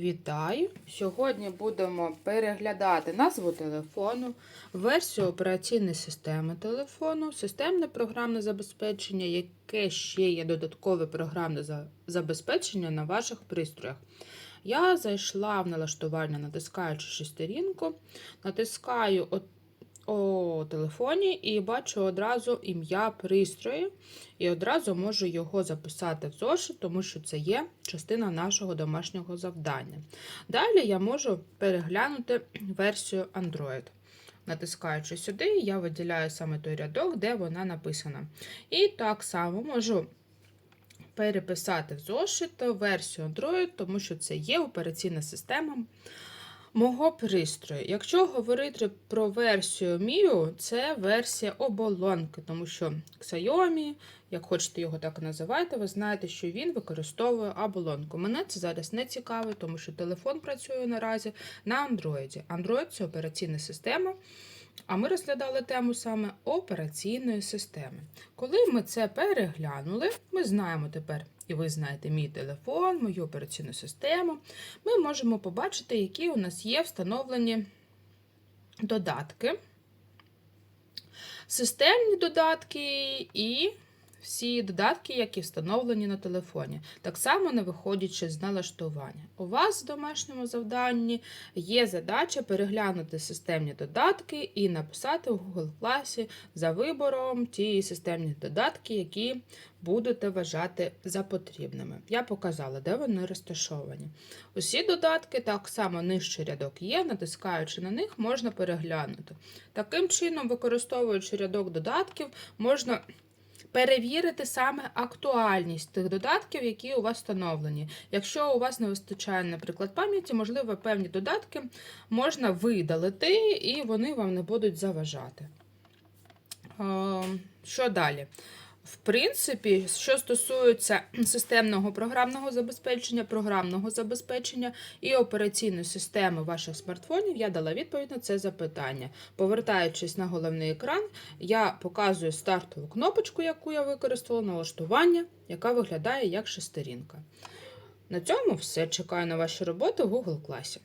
Вітаю! Сьогодні будемо переглядати назву телефону, версію операційної системи телефону, системне програмне забезпечення, яке ще є додаткове програмне забезпечення на ваших пристроях. Я зайшла в налаштування, натискаючи шестерінку, натискаю о телефоні і бачу одразу ім'я пристрою, і одразу можу його записати в зошит, тому що це є частина нашого домашнього завдання. Далі я можу переглянути версію Android. Натискаючи сюди, я виділяю саме той рядок, де вона написана. І так само можу переписати в зошит версію Android, тому що це є операційна система мого пристрою. Якщо говорити про версію Mio, це версія оболонки, тому що Xiaomi, як хочете його так називати, ви знаєте, що він використовує оболонку. Мене це зараз не цікаво, тому що телефон працює наразі на Android. Android це операційна система. А ми розглядали тему саме операційної системи. Коли ми це переглянули, ми знаємо тепер, і ви знаєте мій телефон, мою операційну систему. Ми можемо побачити, які у нас є встановлені додатки, системні додатки і всі додатки, які встановлені на телефоні. Так само не виходячи з налаштування. У вас в домашньому завданні є задача переглянути системні додатки і написати в Google класі за вибором ті системні додатки, які будете вважати за потрібними. Я показала, де вони розташовані. Усі додатки, так само нижчий рядок є, натискаючи на них, можна переглянути. Таким чином, використовуючи рядок додатків, можна перевірити саме актуальність тих додатків, які у вас встановлені. Якщо у вас не вистачає, наприклад, пам'яті, можливо, певні додатки можна видалити, і вони вам не будуть заважати. Е, Що далі? В принципі, що стосується системного програмного забезпечення, програмного забезпечення і операційної системи ваших смартфонів, я дала відповідь на це запитання. Повертаючись на головний екран, я показую стартову кнопочку, яку я використала, налаштування, яка виглядає як шестерінка. На цьому все. Чекаю на ваші роботи в Google класі.